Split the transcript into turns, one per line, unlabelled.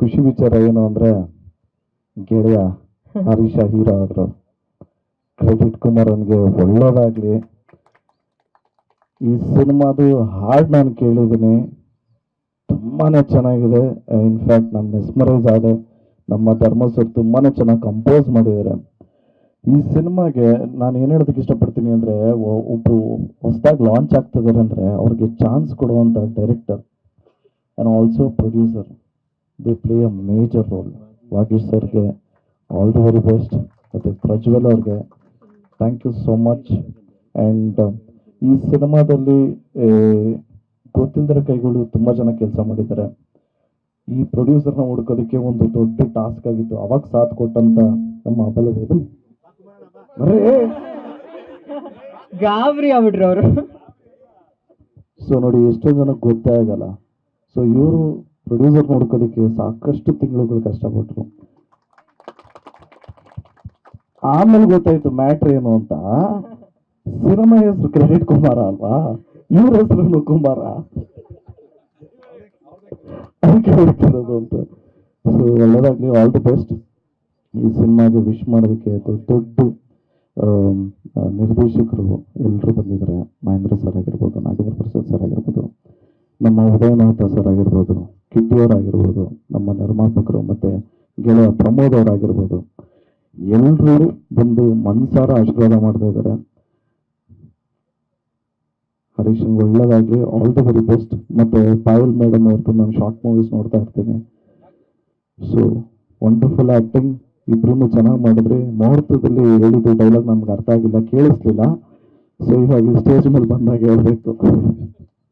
ಖುಷಿ ವಿಚಾರ ಏನು ಅಂದ್ರೆ ಗೆಳೆಯ ಹರೀಶ ಹೀರೋ ಆದ್ರು. ಕ್ರೆಡಿಟ್ ಕುಮಾರ್ ಅವನಿಗೆ ಒಳ್ಳೇದಾಗ್ಲಿ. ಈ ಸಿನಿಮಾದು ಹಾಡು ನಾನು ಕೇಳಿದ್ದೀನಿ. ತುಂಬಾನೇ ಚೆನ್ನಾಗಿದೆ. ಇನ್ಫ್ಯಾಕ್ಟ್ ನಾನು ಮೆಸ್ಮರೈಸ್ ಆದೆ. ನಮ್ಮ ಧರ್ಮಸೂರ್ ತುಂಬಾ ತುಂಬಾನೇ ಚೆನ್ನಾಗಿ ಕಂಪೋಸ್ ಮಾಡಿದ್ದಾರೆ. ಈ ಸಿನಿಮಾಗೆ ನಾನು ಏನು ಹೇಳೋದಕ್ಕೆ ಇಷ್ಟಪಡ್ತೀನಿ ಅಂದರೆ ಒಬ್ಬರು ಹೊಸದಾಗಿ ಲಾಂಚ್ ಆಗ್ತಿದ್ದಾರೆ ಅಂದರೆ ಅವ್ರಿಗೆ ಚಾನ್ಸ್ ಕೊಡುವಂಥ director and also producer they play a major role Vagish ಸರ್ಗೆ ಆಲ್ ದಿ ವೆರಿ ಬೆಸ್ಟ್ ಮತ್ತು ಪ್ರಜ್ವಲ್ ಅವ್ರಿಗೆ thank you so much and ಈ ಸಿನಿಮಾದಲ್ಲಿ ಗೊತ್ತಿಲ್ಲದ ಕೈಗಳು ತುಂಬ ಜನ ಕೆಲಸ ಮಾಡಿದ್ದಾರೆ. ಈ ಪ್ರೊಡ್ಯೂಸರ್ನ ಹುಡ್ಕೋದಕ್ಕೆ ಒಂದು ದೊಡ್ಡ ಟಾಸ್ಕ್ ಆಗಿತ್ತು. ಅವಾಗ ಸಾಥ್ ಕೊಟ್ಟಂತ ನಮ್ಮ ಅಬಲವೇದು ಬರೇ!
ಗಾಬರಿ ಆಗ್ಬಿಟ್ರು ಅವರು.
ಸೊ ನೋಡಿ ಎಷ್ಟೋ ಜನಕ್ಕೆ ಗೊತ್ತೇ ಆಗಲ್ಲ. ಸೊ ಇವರು ಪ್ರೊಡ್ಯೂಸರ್ ನೋಡ್ಕೋದಕ್ಕೆ ಸಾಕಷ್ಟು ತಿಂಗಳುಗಳು ಕಷ್ಟಪಟ್ಟರು ಆಮೇಲೆ ಗೊತ್ತಾಯ್ತು ಮ್ಯಾಟ್ರ್ ಏನು ಅಂತ? ಸಿನಿಮಾ ಹೆಸರು ಕ್ರೆಡಿಟ್ ಕುಮಾರ ಅಲ್ವಾ? ಇವ್ರ ಹೆಸರು ಕುಮಾರ? ಅದಕ್ಕೆ ಅಂತ. ಸೊ ಒಳ್ಳೇದಾಗ್ಲಿ ಆಲ್ ದಿ ಬೆಸ್ಟ್ ಈ ಸಿನಿಮಾಗೆ ವಿಶ್ ಮಾಡೋದಕ್ಕೆ ದೊಡ್ಡ ನಿರ್ದೇಶಕರು ಎಲ್ಲರೂ ಬಂದಿದ್ದಾರೆ. ಮಹೇಂದ್ರ ಸರ್ ಆಗಿರ್ಬೋದು, ನಾಗೇಂದ್ರ ಪ್ರಸಾದ್ ಸರ್ ಆಗಿರ್ಬೋದು, ನಮ್ಮ ಉದಯನಾಥ ಸರ್ ಆಗಿರ್ಬೋದು. ಕಿಟ್ಟಿ ಅವ್ರು ಆಗಿರ್ಬೋದು ನಮ್ಮ ನಿರ್ಮಾಪಕರು ಮತ್ತೆ ಗೆಳೆಯ ಪ್ರಮೋದ್ ಅವರಾಗಿರ್ಬೋದು. ಎಲ್ಲರೂ ಬಂದು ಮನ್ಸಾರ ಆಶೀರ್ವಾದ ಮಾಡ್ತಾ ಇದ್ದಾರೆ. Harish all the very best ಮತ್ತೆ ಪಾಯಲ್ ಮೇಡಮ್ ಅವ್ರದ್ದು ನಾನು ಶಾರ್ಟ್ ಮೂವೀಸ್ ನೋಡ್ತಾ ಇರ್ತೀನಿ. ಸೊ ವಂಡರ್ಫುಲ್ ಆಕ್ಟಿಂಗ್ ಇಬ್ರು ಚೆನ್ನಾಗಿ ಮಾಡಿದ್ರಿ. ಮುಹೂರ್ತದಲ್ಲಿ ಹೇಳಿದ ಡೈಲಾಗ್ ನಮ್ಗೆ ಅರ್ಥ ಆಗಿಲ್ಲ, ಕೇಳಿಸ್ಲಿಲ್ಲ. ಸೊ ಇವಾಗ ಸ್ಟೇಜ್ ಮೇಲೆ ಬಂದಾಗ ಹೇಳ್ಬೇಕು.